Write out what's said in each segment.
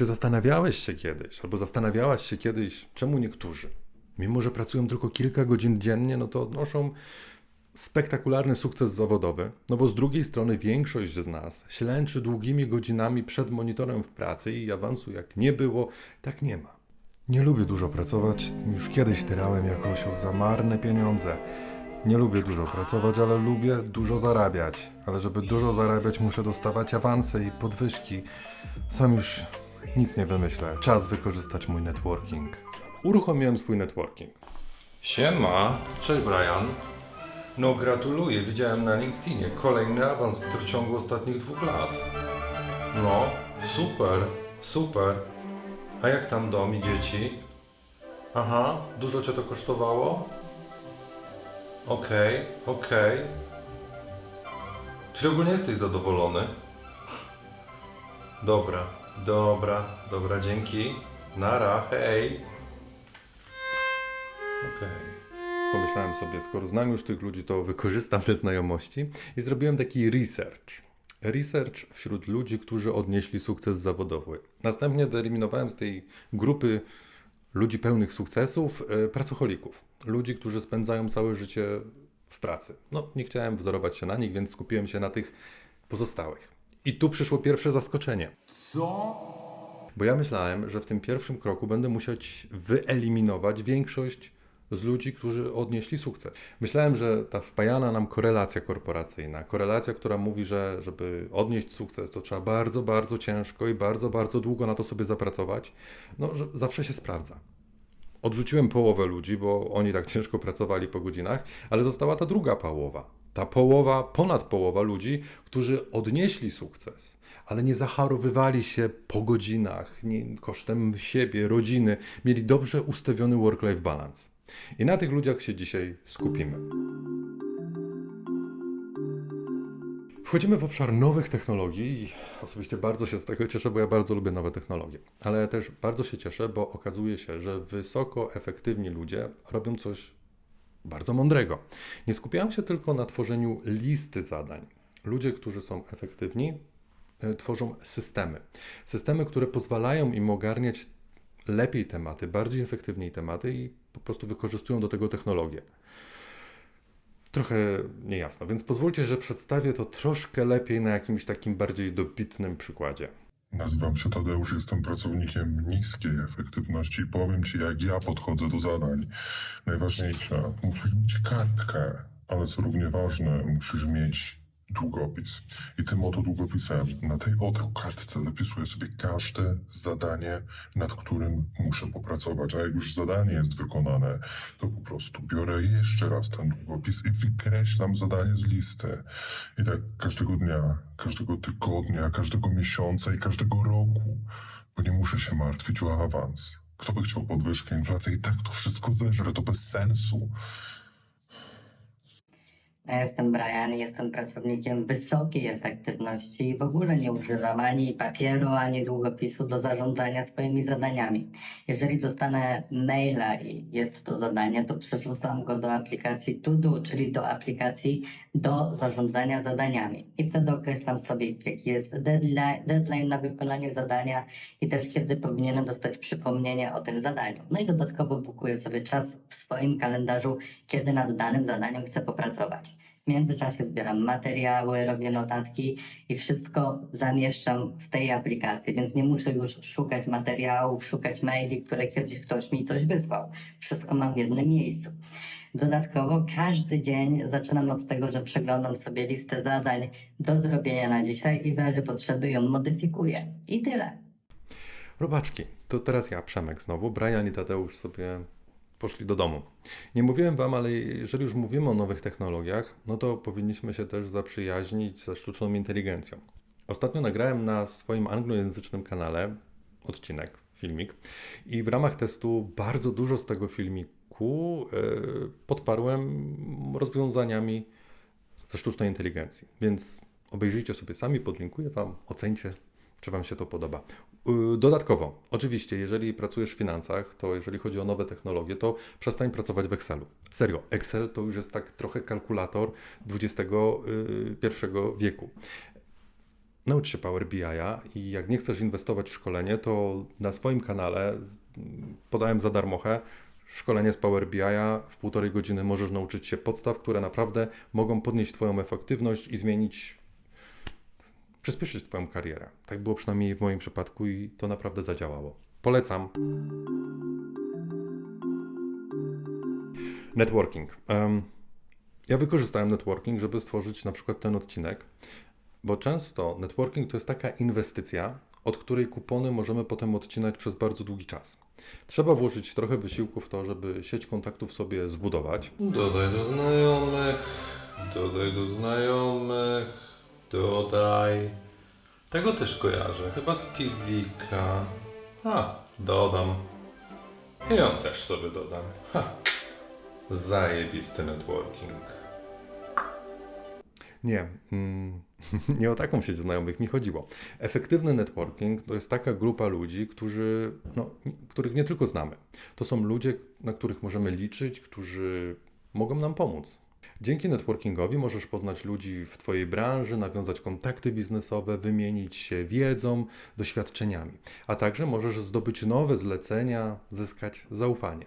Czy zastanawiałeś się kiedyś, albo zastanawiałaś się kiedyś, czemu niektórzy, mimo że pracują tylko kilka godzin dziennie, no to odnoszą spektakularny sukces zawodowy? No bo z drugiej strony większość z nas ślęczy długimi godzinami przed monitorem w pracy i awansu jak nie było, tak nie ma. Nie lubię dużo pracować, już kiedyś tyrałem jako osioł za marne pieniądze. Nie lubię dużo pracować, ale lubię dużo zarabiać. Ale żeby dużo zarabiać, muszę dostawać awanse i podwyżki. Sam już nic nie wymyślę. Czas wykorzystać mój networking. Uruchomiłem swój networking. Siema, cześć Brian. No gratuluję, widziałem na LinkedInie kolejny awans w ciągu ostatnich dwóch lat. No, super, super. A jak tam dom i dzieci? Aha, dużo cię to kosztowało? Okej, okej. Czyli ogólnie jesteś zadowolony? Dobra, dobra, dobra, dzięki. Nara, hej. Okej. Pomyślałem sobie, skoro znam już tych ludzi, to wykorzystam te znajomości i zrobiłem taki research. Research wśród ludzi, którzy odnieśli sukces zawodowy. Następnie wyeliminowałem z tej grupy ludzi pełnych sukcesów e, pracocholików. Ludzi, którzy spędzają całe życie w pracy. No, nie chciałem wzorować się na nich, więc skupiłem się na tych pozostałych. I tu przyszło pierwsze zaskoczenie. Co? Bo ja myślałem, że w tym pierwszym kroku będę musieć wyeliminować większość z ludzi, którzy odnieśli sukces. Myślałem, że ta wpajana nam korelacja korporacyjna, korelacja, która mówi, że żeby odnieść sukces, to trzeba bardzo, bardzo ciężko i bardzo, bardzo długo na to sobie zapracować, no, że zawsze się sprawdza. Odrzuciłem połowę ludzi, bo oni tak ciężko pracowali po godzinach, ale została ta druga połowa. Ta połowa, ponad połowa ludzi, którzy odnieśli sukces, ale nie zacharowywali się po godzinach, nie, kosztem siebie, rodziny, mieli dobrze ustawiony work-life balance. I na tych ludziach się dzisiaj skupimy. Wchodzimy w obszar nowych technologii osobiście bardzo się z tego cieszę, bo ja bardzo lubię nowe technologie. Ale też bardzo się cieszę, bo okazuje się, że wysoko efektywni ludzie robią coś bardzo mądrego. Nie skupiają się tylko na tworzeniu listy zadań. Ludzie, którzy są efektywni, e, tworzą systemy. Systemy, które pozwalają im ogarniać lepiej tematy, bardziej efektywniej tematy i po prostu wykorzystują do tego technologię. Trochę niejasno, więc pozwólcie, że przedstawię to troszkę lepiej na jakimś takim bardziej dobitnym przykładzie. Nazywam się Tadeusz, jestem pracownikiem niskiej efektywności i powiem Ci, jak ja podchodzę do zadań. Najważniejsze, musisz mieć kartkę, ale co równie ważne, musisz mieć długopis. I tym oto długopisem na tej oto kartce zapisuję sobie każde zadanie, nad którym muszę popracować. A jak już zadanie jest wykonane, to po prostu biorę jeszcze raz ten długopis i wykreślam zadanie z listy. I tak każdego dnia, każdego tygodnia, każdego miesiąca i każdego roku, bo nie muszę się martwić o awans. Kto by chciał podwyżkę, inflację i tak to wszystko zeżre, to bez sensu. Ja jestem Brian, jestem pracownikiem wysokiej efektywności i w ogóle nie używam ani papieru, ani długopisu do zarządzania swoimi zadaniami. Jeżeli dostanę maila i jest to zadanie, to przerzucam go do aplikacji To Do, czyli do aplikacji do zarządzania zadaniami. I wtedy określam sobie, jaki jest deadline, deadline na wykonanie zadania i też kiedy powinienem dostać przypomnienie o tym zadaniu. No i dodatkowo bukuję sobie czas w swoim kalendarzu, kiedy nad danym zadaniem chcę popracować. W międzyczasie zbieram materiały, robię notatki i wszystko zamieszczam w tej aplikacji, więc nie muszę już szukać materiałów, szukać maili, które kiedyś ktoś mi coś wysłał. Wszystko mam w jednym miejscu. Dodatkowo każdy dzień zaczynam od tego, że przeglądam sobie listę zadań do zrobienia na dzisiaj i w razie potrzeby ją modyfikuję. I tyle. Robaczki, to teraz ja, Przemek znowu. Brian i Tadeusz sobie poszli do domu. Nie mówiłem wam, ale jeżeli już mówimy o nowych technologiach, no to powinniśmy się też zaprzyjaźnić ze sztuczną inteligencją. Ostatnio nagrałem na swoim anglojęzycznym kanale odcinek, filmik i w ramach testu bardzo dużo z tego filmiku yy, podparłem rozwiązaniami ze sztucznej inteligencji. Więc obejrzyjcie sobie sami, podlinkuję Wam, ocencie, czy Wam się to podoba. Yy, Dodatkowo, oczywiście, jeżeli pracujesz w finansach, to jeżeli chodzi o nowe technologie, to przestań pracować w Excelu. Serio, Excel to już jest tak trochę kalkulator XXI wieku. Naucz się Power BI'a i jak nie chcesz inwestować w szkolenie, to na swoim kanale mm, podałem za darmochę szkolenie z Power BI'a. W półtorej godziny możesz nauczyć się podstaw, które naprawdę mogą podnieść Twoją efektywność i zmienić, przyspieszyć Twoją karierę. Tak było przynajmniej w moim przypadku i to naprawdę zadziałało. Polecam. Networking. Ja wykorzystałem networking, żeby stworzyć na przykład ten odcinek, bo często networking to jest taka inwestycja, od której kupony możemy potem odcinać przez bardzo długi czas. Trzeba włożyć trochę wysiłku w to, żeby sieć kontaktów sobie zbudować. Dodaj do znajomych, dodaj do znajomych, dodaj. Tego też kojarzę, chyba Stevika. A, dodam. I ją też sobie dodam. Ha. Zajebisty networking. Nie, mm, nie o taką sieć znajomych mi chodziło. Efektywny networking to jest taka grupa ludzi, którzy, no, których nie tylko znamy. To są ludzie, na których możemy liczyć, którzy mogą nam pomóc. Dzięki networkingowi możesz poznać ludzi w Twojej branży, nawiązać kontakty biznesowe, wymienić się wiedzą, doświadczeniami, a także możesz zdobyć nowe zlecenia, zyskać zaufanie.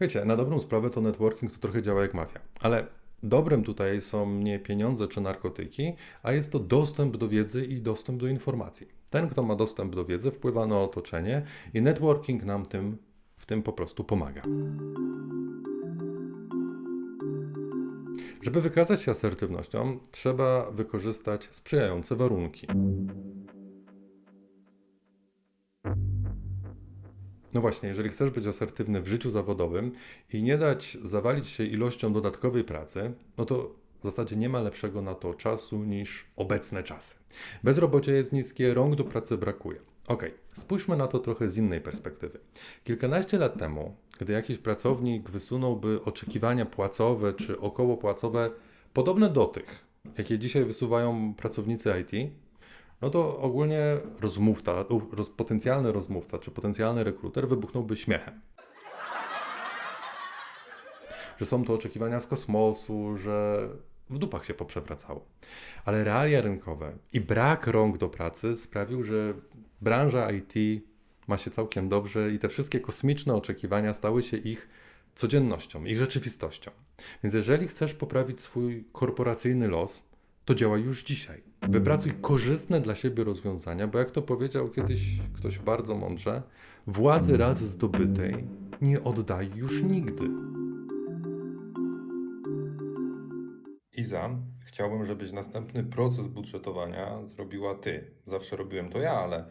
Wiecie, na dobrą sprawę to networking to trochę działa jak mafia, ale dobrem tutaj są nie pieniądze czy narkotyki, a jest to dostęp do wiedzy i dostęp do informacji. Ten, kto ma dostęp do wiedzy, wpływa na otoczenie i networking nam tym, w tym po prostu pomaga. Żeby wykazać się asertywnością, trzeba wykorzystać sprzyjające warunki. No właśnie, jeżeli chcesz być asertywny w życiu zawodowym i nie dać zawalić się ilością dodatkowej pracy, no to w zasadzie nie ma lepszego na to czasu niż obecne czasy. Bezrobocie jest niskie, rąk do pracy brakuje. Ok, spójrzmy na to trochę z innej perspektywy. Kilkanaście lat temu, gdy jakiś pracownik wysunąłby oczekiwania płacowe czy okołopłacowe podobne do tych, jakie dzisiaj wysuwają pracownicy IT, no to ogólnie rozmówca, roz, potencjalny rozmówca czy potencjalny rekruter wybuchnąłby śmiechem. Że są to oczekiwania z kosmosu, że w dupach się poprzewracało. Ale realia rynkowe i brak rąk do pracy sprawił, że branża IT ma się całkiem dobrze i te wszystkie kosmiczne oczekiwania stały się ich codziennością, ich rzeczywistością. Więc jeżeli chcesz poprawić swój korporacyjny los, to działaj już dzisiaj. Wypracuj korzystne dla siebie rozwiązania, bo jak to powiedział kiedyś ktoś bardzo mądrze, władzy raz zdobytej nie oddaj już nigdy. Iza, chciałbym, żebyś następny proces budżetowania zrobiła ty. Zawsze robiłem to ja, ale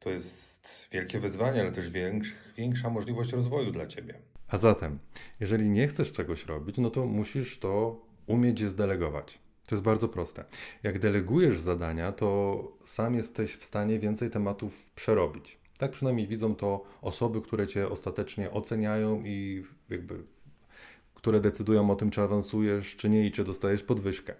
to jest wielkie wyzwanie, ale też większ, większa możliwość rozwoju dla ciebie. A zatem, jeżeli nie chcesz czegoś robić, no to musisz to umieć zdelegować. To jest bardzo proste. Jak delegujesz zadania, to sam jesteś w stanie więcej tematów przerobić. Tak przynajmniej widzą to osoby, które cię ostatecznie oceniają i jakby które decydują o tym, czy awansujesz, czy nie i czy dostajesz podwyżkę.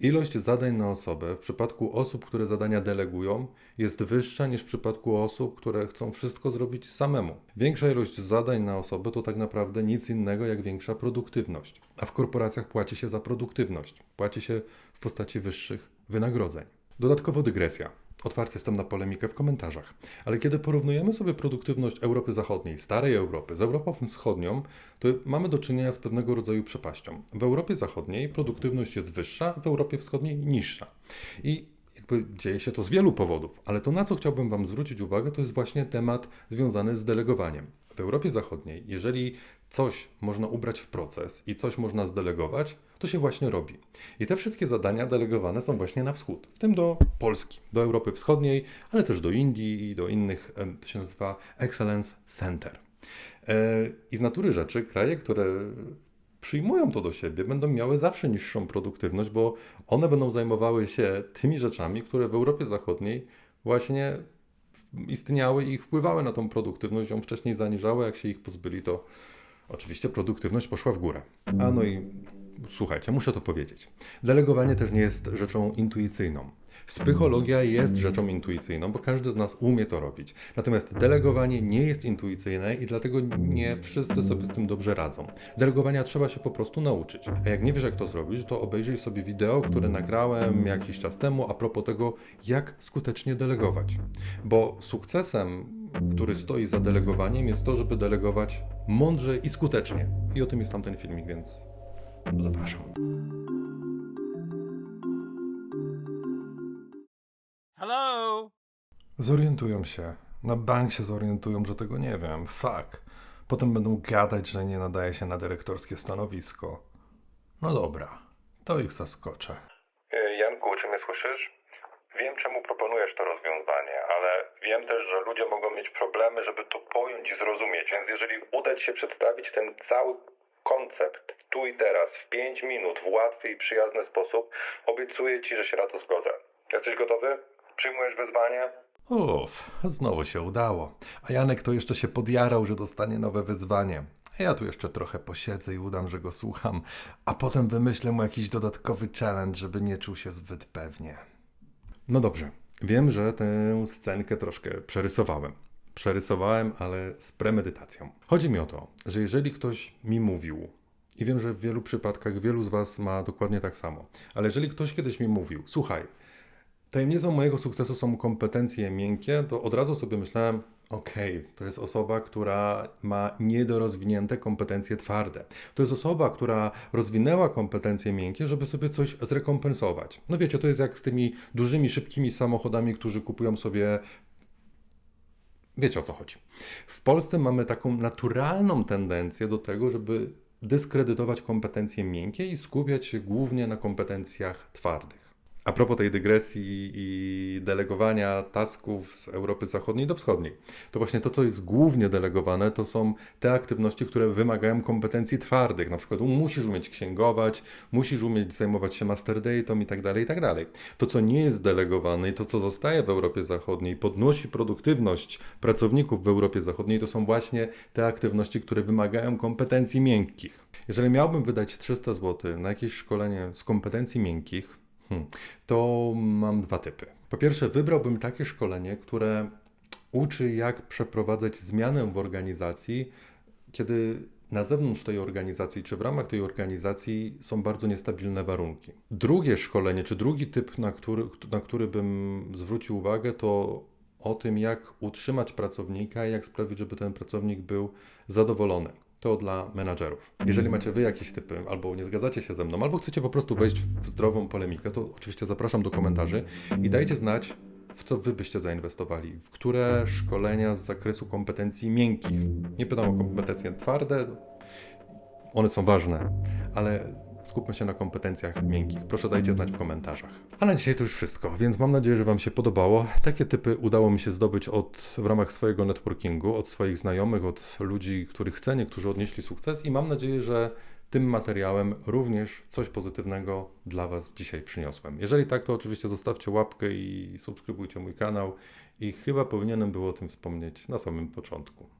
Ilość zadań na osobę w przypadku osób, które zadania delegują, jest wyższa niż w przypadku osób, które chcą wszystko zrobić samemu. Większa ilość zadań na osobę to tak naprawdę nic innego jak większa produktywność. A w korporacjach płaci się za produktywność. Płaci się w postaci wyższych wynagrodzeń. Dodatkowo dygresja. Otwarty jestem na polemikę w komentarzach. Ale kiedy porównujemy sobie produktywność Europy Zachodniej, starej Europy, z Europą Wschodnią, to mamy do czynienia z pewnego rodzaju przepaścią. W Europie Zachodniej produktywność jest wyższa, w Europie Wschodniej niższa. I jakby dzieje się to z wielu powodów, ale to na co chciałbym Wam zwrócić uwagę, to jest właśnie temat związany z delegowaniem. W Europie Zachodniej, jeżeli coś można ubrać w proces i coś można zdelegować, to się właśnie robi. I te wszystkie zadania delegowane są właśnie na wschód, w tym do Polski, do Europy Wschodniej, ale też do Indii i do innych, to się nazywa Excellence Center. E, I z natury rzeczy kraje, które przyjmują to do siebie, będą miały zawsze niższą produktywność, bo one będą zajmowały się tymi rzeczami, które w Europie Zachodniej właśnie istniały i wpływały na tą produktywność, ją wcześniej zaniżały, jak się ich pozbyli, to oczywiście produktywność poszła w górę. A no i słuchajcie, muszę to powiedzieć. Delegowanie też nie jest rzeczą intuicyjną. Psychologia jest rzeczą intuicyjną, bo każdy z nas umie to robić. Natomiast delegowanie nie jest intuicyjne i dlatego nie wszyscy sobie z tym dobrze radzą. Delegowania trzeba się po prostu nauczyć. A jak nie wiesz, jak to zrobić, to obejrzyj sobie wideo, które nagrałem jakiś czas temu a propos tego, jak skutecznie delegować. Bo sukcesem, który stoi za delegowaniem, jest to, żeby delegować mądrze i skutecznie. I o tym jest tamten filmik, więc zapraszam. Hello? Zorientują się. Na bank się zorientują, że tego nie wiem. Fuck. Potem będą gadać, że nie nadaje się na dyrektorskie stanowisko. No dobra, to ich zaskoczę. E, Janku, czy mnie słyszysz? Wiem, czemu proponujesz to rozwiązanie, ale wiem też, że ludzie mogą mieć problemy, żeby to pojąć i zrozumieć. Więc jeżeli uda Ci się przedstawić ten cały koncept tu i teraz, w 5 minut, w łatwy i przyjazny sposób, obiecuję Ci, że się na to zgodzę. Jesteś gotowy? Przyjmujesz wyzwanie? Uff, znowu się udało. A Janek to jeszcze się podjarał, że dostanie nowe wyzwanie. Ja tu jeszcze trochę posiedzę i udam, że go słucham, a potem wymyślę mu jakiś dodatkowy challenge, żeby nie czuł się zbyt pewnie. No dobrze, wiem, że tę scenkę troszkę przerysowałem. Przerysowałem, ale z premedytacją. Chodzi mi o to, że jeżeli ktoś mi mówił, i wiem, że w wielu przypadkach wielu z Was ma dokładnie tak samo, ale jeżeli ktoś kiedyś mi mówił, słuchaj, Tajemnicą mojego sukcesu są kompetencje miękkie, to od razu sobie myślałem, okej, to jest osoba, która ma niedorozwinięte kompetencje twarde. To jest osoba, która rozwinęła kompetencje miękkie, żeby sobie coś zrekompensować. No wiecie, to jest jak z tymi dużymi, szybkimi samochodami, którzy kupują sobie Wiecie o co chodzi. W Polsce mamy taką naturalną tendencję do tego, żeby dyskredytować kompetencje miękkie i skupiać się głównie na kompetencjach twardych. A propos tej dygresji i delegowania tasków z Europy Zachodniej do Wschodniej, to właśnie to, co jest głównie delegowane, to są te aktywności, które wymagają kompetencji twardych. Na przykład musisz umieć księgować, musisz umieć zajmować się master datą i tak dalej, i tak dalej. To, co nie jest delegowane i to, co zostaje w Europie Zachodniej, podnosi produktywność pracowników w Europie Zachodniej, to są właśnie te aktywności, które wymagają kompetencji miękkich. Jeżeli miałbym wydać 300 zł na jakieś szkolenie z kompetencji miękkich, Hmm. To mam dwa typy. Po pierwsze, wybrałbym takie szkolenie, które uczy, jak przeprowadzać zmianę w organizacji, kiedy na zewnątrz tej organizacji, czy w ramach tej organizacji są bardzo niestabilne warunki. Drugie szkolenie, czy drugi typ, na który, na który bym zwrócił uwagę, to o tym, jak utrzymać pracownika i jak sprawić, żeby ten pracownik był zadowolony to dla menadżerów. Jeżeli macie wy jakieś typy, albo nie zgadzacie się ze mną, albo chcecie po prostu wejść w zdrową polemikę, to oczywiście zapraszam do komentarzy i dajcie znać, w co wy byście zainwestowali, w które szkolenia z zakresu kompetencji miękkich. Nie pytam o kompetencje twarde, one są ważne, ale skupmy się na kompetencjach miękkich. Proszę dajcie znać w komentarzach. A na dzisiaj to już wszystko, więc mam nadzieję, że Wam się podobało. Takie typy udało mi się zdobyć od, w ramach swojego networkingu, od swoich znajomych, od ludzi, których cenię, którzy odnieśli sukces i mam nadzieję, że tym materiałem również coś pozytywnego dla Was dzisiaj przyniosłem. Jeżeli tak, to oczywiście zostawcie łapkę i subskrybujcie mój kanał i chyba powinienem było o tym wspomnieć na samym początku.